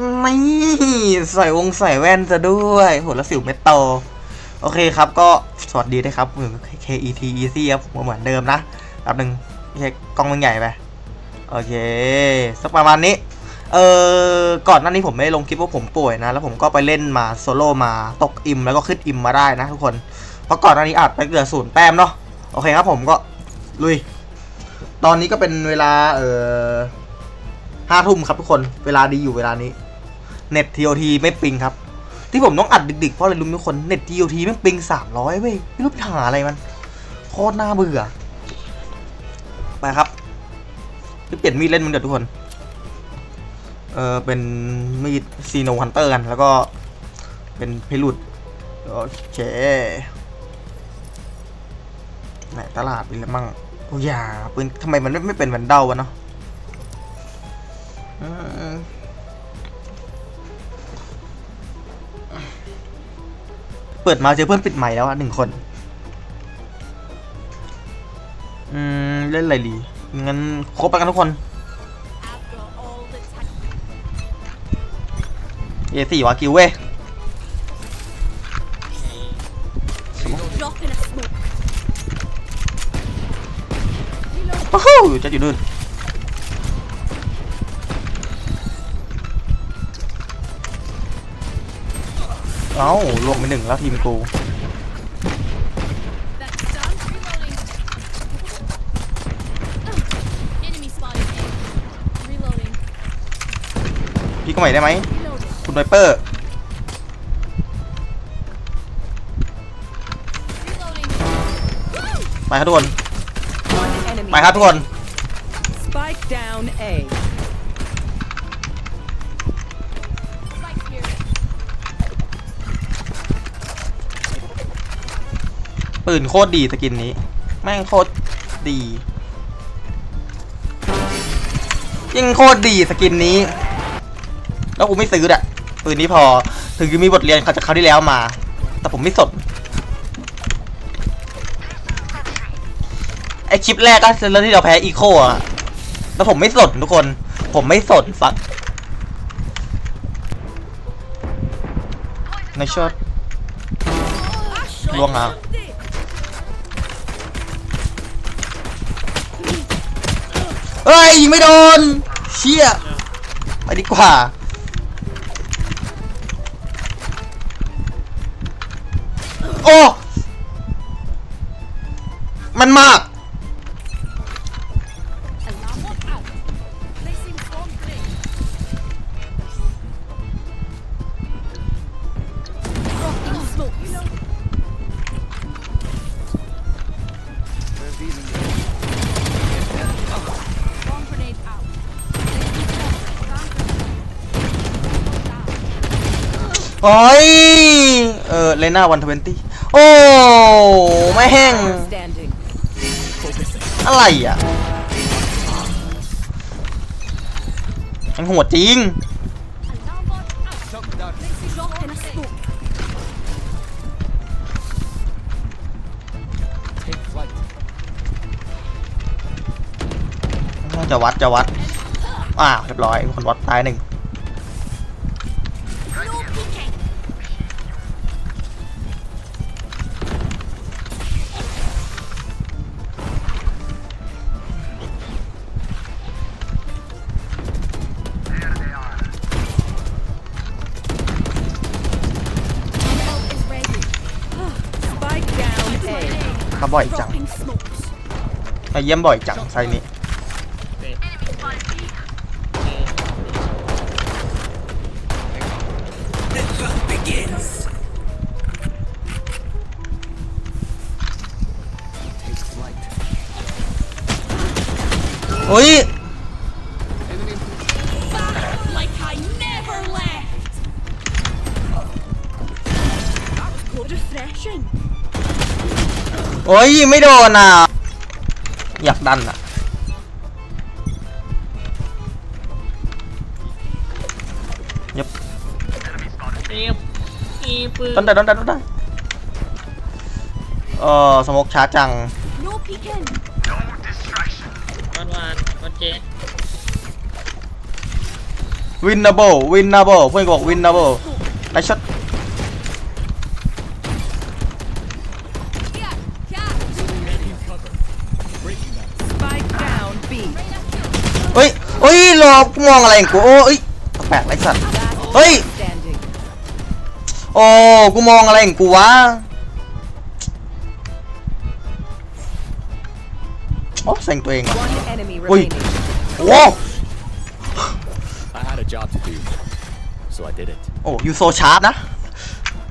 นี่ใส่วงใส่แว่นซะด้วยโหแล้วสิวเม็ดโตโอเคครับก็สวัสดีด้ครับผม KET Easy ครับผมเหมือนเดิมนะแป๊บนึงไม่ใช่กล้องมันใหญ่ไปโอเคสักประมาณนี้เออก่อนหน้านี้ผมไม่ได้ลงคลิปว่าผมป่วยนะ แล้วผมก็ไปเล่นมาโซโล่มาตกอิมแล้วก็ขึ้นอิมมาได้นะทุกคน เพราะก่อนหน้านี้อัดไปเหลือศูนย์แต้มเนาะโอเคครับผมก็ลุย ตอนนี้ก็เป็นเวลาเออห้าทุ่มครับทุกคนเวลาดีอยู่เวลานี้ เน็ต TOT ไม่ปิงครับ ที่ผมต้องอัดดึกๆ เพราะอะไรรู้ไหมทุกคนเน็ต TOT ไม่ปิงสามร้อยเว้ยไม่รู้ไปหาอะไรมัน โคตรน่าเบื่อ ไปครับไปเปลี่ยนมีดเล่นมึงเดี๋ยวทุกคน เออเป็นมีดซีโนฮันเตอร์กันแล้วก็เป็นพิรุดโอเคไหนตลาดมีอะไรมั่งโอ้ยาปืนทำไมมันไม่ไม่เป็นแวนเดลวะเนาะ ปิดมาเจอเพื่อนปิดใหม่แล้วอะหนึ่งคน อืม เล่นอะไรดี งั้นครบไปกันทุกคน เอสี่วากิวเว้ยโอ้โหจะอยู่นู่น เอ้าลวงไปหนึ่งแล้วทีมกูพี่ก็ใหม่ได้ไหมคุณไวเปอร์ไปครับทุกคนไปครับทุกคน ปืนโคตรดีสกินนี้ แม่งโคตรดียิ่งโคตรดีสกินนี้ แล้วกูไม่ซื้ออะปืนนี้พอถึงจะมีบทเรียนจากคราวที่แล้วมา แต่ผมไม่สนไอคลิปแรกก็เรื่องที่เราแพ้อีโคอะแล้วผมไม่สนทุกคน ผมไม่สนสักในช็อตล่วงแล้ เฮ้ยยิงไม่โดนเชี่ยไปดีกว่าโอ้มันมาก โอ้ย เออเลน่าวันทเวนตี้โอ้แม่แห้ง อะไรอะมันหัวจริง จะวัดจะวัด อ่าเรียบร้อยมีคนวัดตายหนึ่ง บ่อยจัง Dropping smokes. มาเยี่ยมบ่อยจังไซส์นี้ Take flight. อุ้ย โอ้ยไม่โดนอะ อยากดันอะ ยับเอฟอีปืนต้นได้ต้นได้ต้นได้เออสโมกช้าจัง No peeking. วันวานวันเจวินนาเบิลวินนาเบิลเพื่อนก็บอกวินนาเบิลไอช็อต เฮ้ยรอกูมองอะไรของกูโอ้เอ้ยแปลกไรสัตว์ Last เฮ้ย standing. โอ้กูมองอะไรของกูวะโอ้เซ็งตัวเองว่ะ One enemy Ui. remaining. โอ้ I had a job to do, so I did it. โอ้ยูโซชาร์ปนะ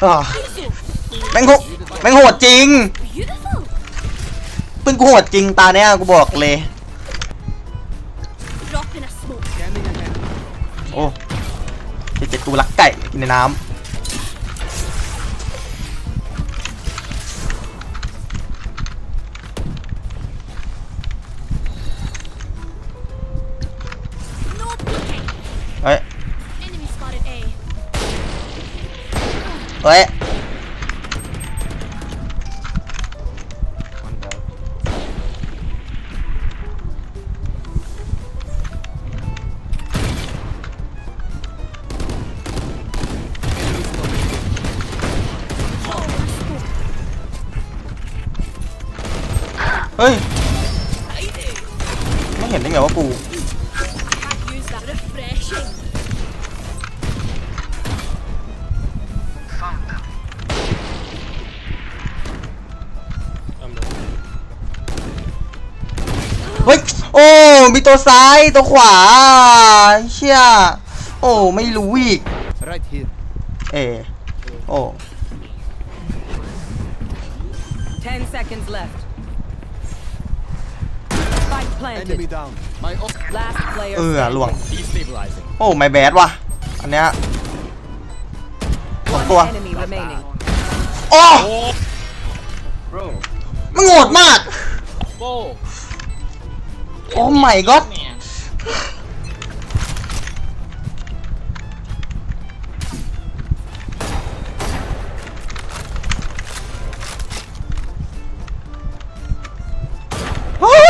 อ่าแม่งโหดแม่งโหดจริง Beautiful. ปืนกูโหดจริงตาเนี้ยกูบอกเลย โอ้เจ็ดเจ็ดกูรักไก่กินในน้ No peeking. ำเฮ้ย Enemy spotted A. เฮ้ย อ้มีตัวซ้ายตัวขวาเชี่ยโอ้ไม่รู้อีก Right here. เอโอ้ Ten seconds left. Spike planted. down. My ult 哦 Last player เออหลวง destabilizing. โอ้ไม่แบดว่ะ อันเนี้ยสอง One ตัว enemy remaining. โอ้ bro มันโหดมาก โบ โอ้ไม่ก็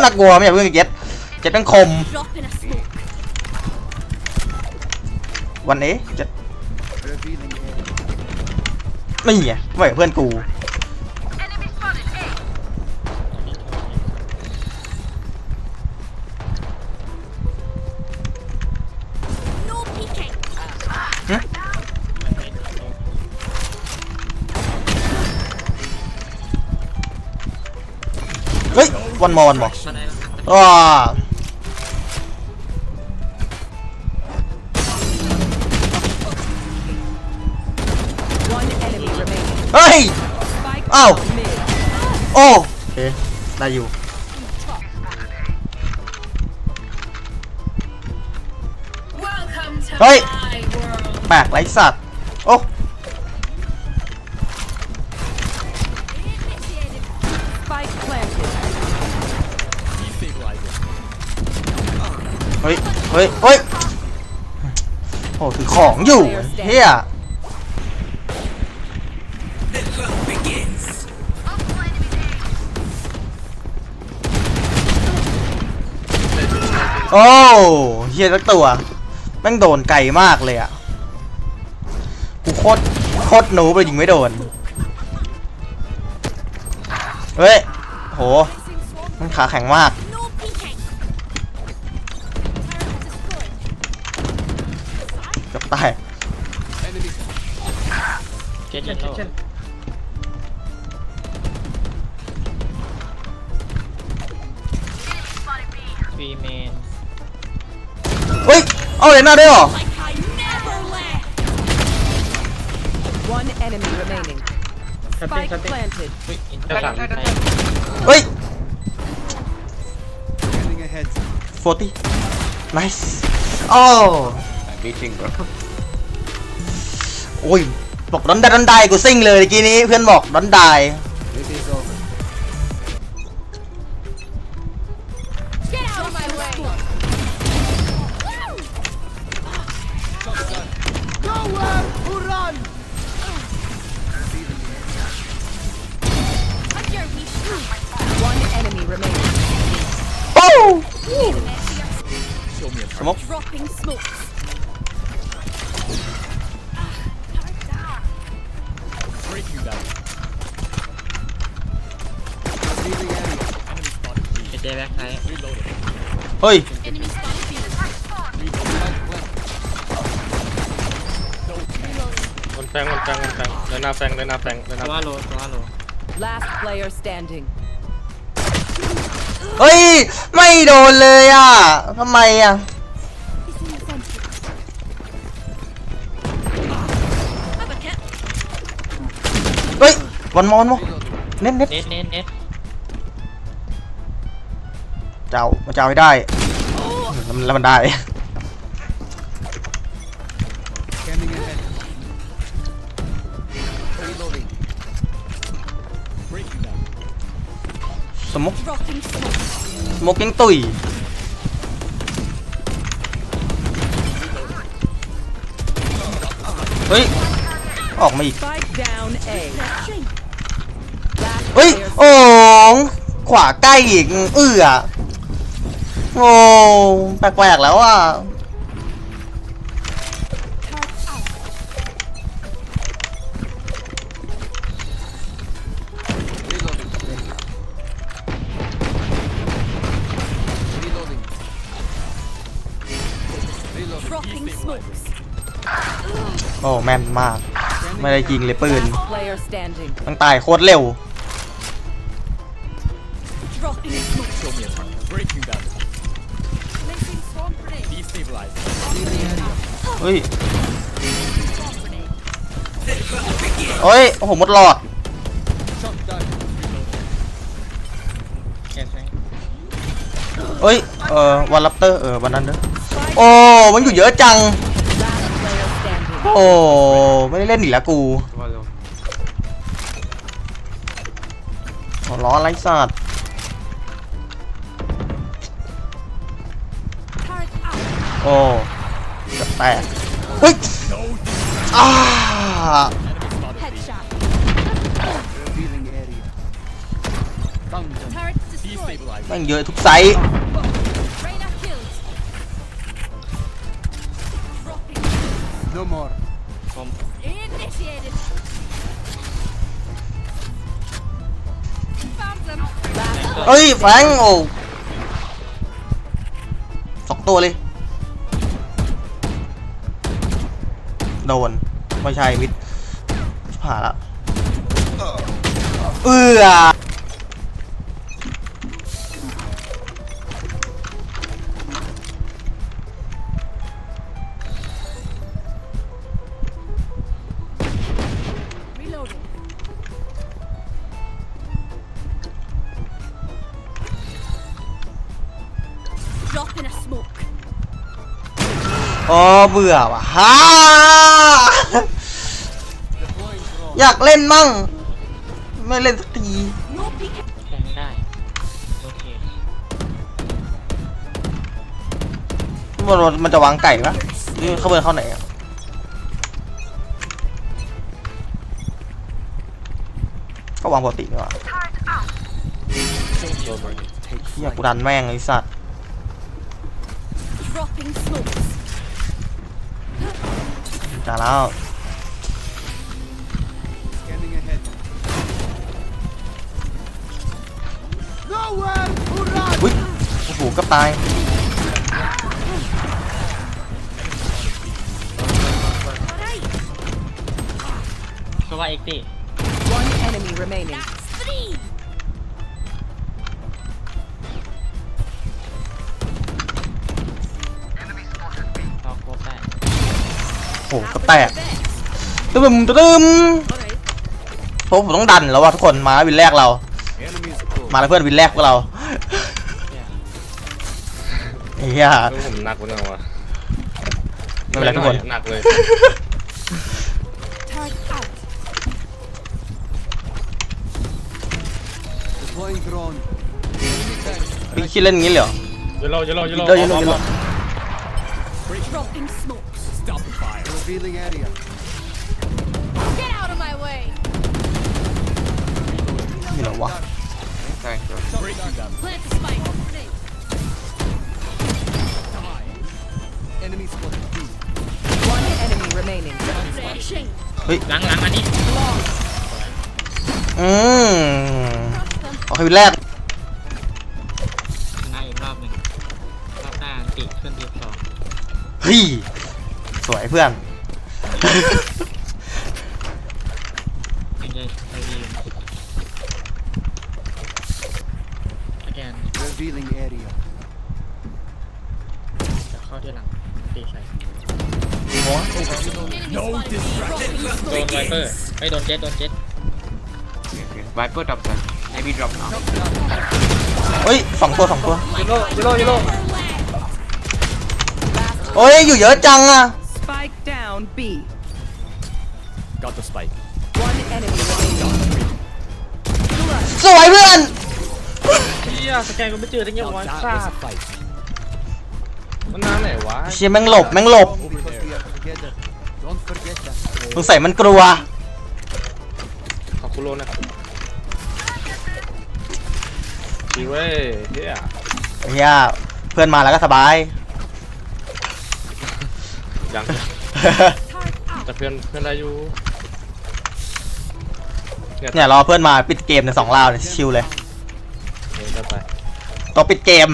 น่ากลัวไม่อยากเพิ่งเจ็ดเจ็ดเป็นคม วันนี้เจ็ดไม่ไงไม่เพื่อนกู เฮ้ยวันมอวันมอว้าเฮ้ย อ้าว โอเคได้อยู่เฮ้ย ปลกไรสัตว์ โอ้ Spike planted. เฮ้ย เฮ้ย เฮ้ย โอ้ถือของอยู่เฮียโอ้เฮียสักตัว แม่งโดนไกลมากเลยอะ โคตรโคตรหนูไปยิงไม่โดน เฮ้ย โห มันขาแข็งมาก No peeking. Turret destroyed. เกับตาย Enemy เจ็ดเจ็ดเจ็ดเจ็ดฟีเมนเฮ้ย เอาเลยหน้าด้วยเหรอ ชัดเจน Spike ชัดเจน planted. เฮ้ยอินเตอร์สามใช่เฮ้ย Scanning ahead. 40 nice โอ้ I'm meeting, bro. โอ้ยบอกดอนได้ดอนได้กูซิ่งเลยเมื่อกี้นี้เพื่อนบอกดอนได้ เจแบ็คไซด์ Reloading. เฮ้ย Enemy spotted. มันแฟงมันแฟงมันแฟงเดินหน้าแฟงเดินหน้าแฟงเดินหน้าวโลตัวโล Last player standing. เฮ้ย ไม่โดนเลยอะทำไมอะ เฮ้ยวันมอนวะเน็ตเน็ตเน็ตเน็ต เน็ตเจ้ามาเจ้าให้ได้แล้วมันแล้วมันได้ Breaking them. สมุก Dropping smoke. สมุกยังตุย เฮ้ย ออกมาอีก Spike down A. Last เฮ้ย player โอ้งขวาใกล้อีก เอื้อ โอ้แปลกๆแล้วอะ Turret out. Dropping smokes. โอ้แม่นมาก ไม่ได้ยิงเลยปืน Last player standing. ต้องตายโคตรเร็ว เฮ้ยเฮ้ย โอ้โหหมดหลอดเฮ้ย เออวันลัปเตอร์ เออ วันนั้นเด้อโอ้ มันอยู่เยอะจัง โอ้ ไม่ได้เล่นอีกแล้วกูล้อไรสัตว์โอ้ แตกเฮ้ย No. อ้า Enemy spotted. Headshot. Turret destroyed. Destabilize. แม่งเยอะทุกไซส์ Reyna killed. Dropping. No more. ผม Initiated. Found them. เฮ้ยแฟงโอ้สองตัวเลย โดน ไม่ใช่มิดผ่าละเอื้อ Reloading. Drop in a smoke. อ๋อเบื่อว่ะฮ่าอยากเล่นมั่ง ไม่เล่นสักที No peek. แทงได้ โอเคมันมันจะวางไก่ปะนี่เข้าเบอร์เข้าไหนอะก็วางปกตินี่หว่าเฮียกูดันแม่งไอ้สัตว์ Dropping smokes. จ้าแล้ว Scanning ahead. Nowhere to run! อุ้ยโอ้โหก็ตายเพราะว่าเอ็กตี้ One enemy remaining. โอ้โหก็แตกตึมตึมเพราะผมต้องดันแล้วว่ะทุกคนมาแล้ววินแรกเรา Enemies close. มาแล้วเพื่อนวินแรกพวกเราไอ้เฮียรู้ผมหนักกว่าเดิมวะไม่เป็นไรทุกคนหนักเลย Turret out. Deploying drone. พี่คิดเล่นงี้เลยเหรอเยอะโลเยอะโลเยอะโลเยอะโลเยอะโลเยอะโล Dropping Revealing area. Get out of my way. นี่เหรอวะ Breaking them. Plant the spike. Grenade. Enemy spotted. B. One enemy remaining. หลังหลังอันนี้อืมโอเควินแรกชนะอีกรอบหนึ่งรอบหน้าติขึ้นทีสองเฮ้ยสวยเพื่อน ยังจะไปดีอแกน Revealing area. จะเข้าที่หลังตีใส่ Enemy spotted. โดนไวเปอร์ไม่โดนเจ็ตโดนเจ็ต Viper drop sir. Maybe drop now. เฮ้ยสองตัวสองตัวยูโรยูโรยูโรโอ้ยอยู่เยอะจังอะ Spike down B. Got the spike. One enemy remaining. สวยเพื่อน เฮียสแกนก็ไม่เจอได้ไงวะ That ซ่า was a fight. มันนานไหนวะ เชียแม่งหลบแม่งหลบ together. Don't forget that. สงสัยมันกลัว ขอบคุณโลนะครับดีเว้ยเฮียเฮียเพื่อนมาแล้วก็สบาย ยัง แต่เพื่อนเพื่อนได้อยู่เนี่ยเนี่ยรอเพื่อนมาปิดเกมในสองราวเนี่ยชิลเลย เดี๋ยวจะไปตัวปิดเกม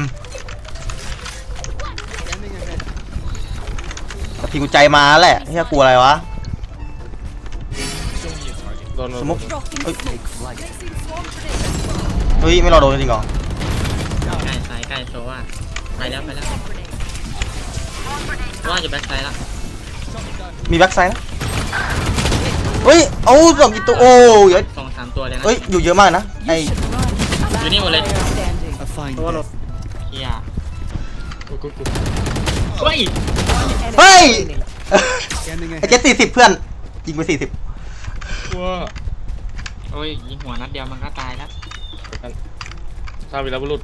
Scanning ahead. แต่พี่กูใจมาแหละเฮียกลัวอะไรวะโดนโดนสมมุติ Dropping Oi. smoke. Placing swarm grenade. เฮ้ยไม่รอโดนจริงเหรอใกล้ซ้ายใกล้โซว่าไปแล้วไปแล้วว่าจะแบ็คไซด์ละมีแบ็กไซด์นะเฮ้ยเอาสองกี่ตัวโอ้เยอะสองสามตัวเลยนะเฮ้ยอยู่เยอะมากนะไออยู่นี่หมดเลย Player standing. A fine Oh, no. death. เฮียกูกูกูเฮ้ย Enemy Hey! remaining. Scanning ไอเจ็ด ahead. สี่สิบเพื่อน ยิงไปสี่สิบว้าโอ้ยยิงหัวนัดเดียวมันก็ตายแล้วเดี๋ยวกันถ้าวีรบุรุษ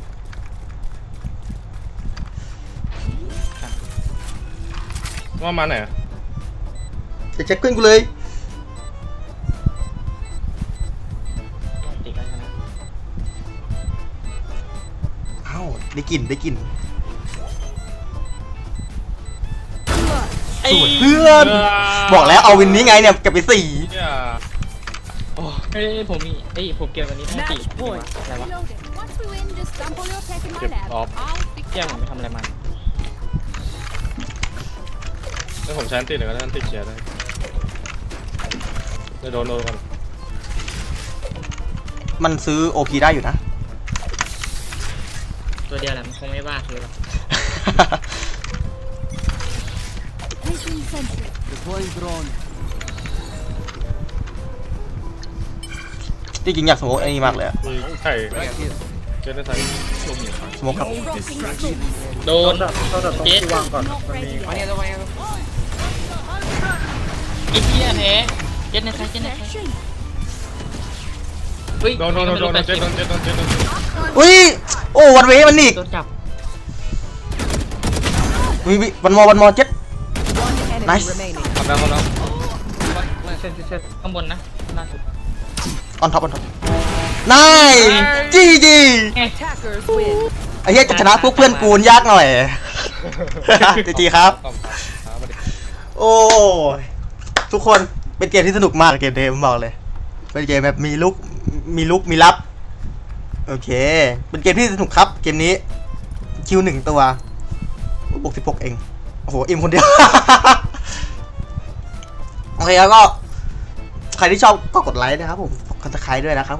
ว่ามาไหนอะจะเช็คขึ้นกูเลยติดแล้วชนะเอ้าได้กลิ่นได้กลิ่น สวยเพื่อน บอกแล้วเอาวินนี้ไงเนี่ยเก็บไปสี่เฮียโอ้เฮ้ยผมมีเอ้ยผมเกี่ยวกับนี้ให้ติ Match point อะไรวะ Reloaded. Once we win, just dump all your tech in my Get lab. off. I'll fix เกี่ยว it ผม up. ไปทำอะไรมันแล้วผมใช้อันติดหรือก็ได้อันติดเชียร์ได้เดี๋ยวโดนโดนก่อนมันซื้อโอพีได้อยู่นะ ตัวเดียวแหละมันคงไม่บ้าคือหรอก Placing sentry. Deploying drone. จริงๆอยากสโมกไอ้นี่มากเลยอะมีไข่ Right here. เจนได้ใส่สโมกครับ Dropping smoke. โดนเจ็ด Not ready One yet. other, one other. ไอ้เหี้ยแพ้เจ็ดในไซส์เจ็ดในไซส์เฮ้ยโดนโดนโดนโดนเจนโดนเจนโดนเจนโดนอุ้ยโอ้วันเวมันอีกโดนจับวิวิวันมอวันมอเจ็ด One enemy Nice. remaining. ทำแล้วทำแล้วเซ็นเซ็นข้างบนนะล่าสุดออนท็อปออนท็อปนายจีจี Attackers win. ไอ้เหี้ยจะชนะพวกเพื่อนกูนยากหน่อย จีจีครับต่อมาหามาดิโอ้ยทุกคนเป็นเกมที่สนุกมากเกมเดมบอกเลย เป็นเกมแบบมีลุกมีลุกมีรับ โอเค เป็นเกมที่สนุกครับ เกมนี้คิวหนึ่งตัวบวกสิบหกเอง โอ้โหอิมคนเดียว โอเคแล้วก็ใครที่ชอบก็กดไลค์นะครับผมกดติดตามด้วยนะครับผม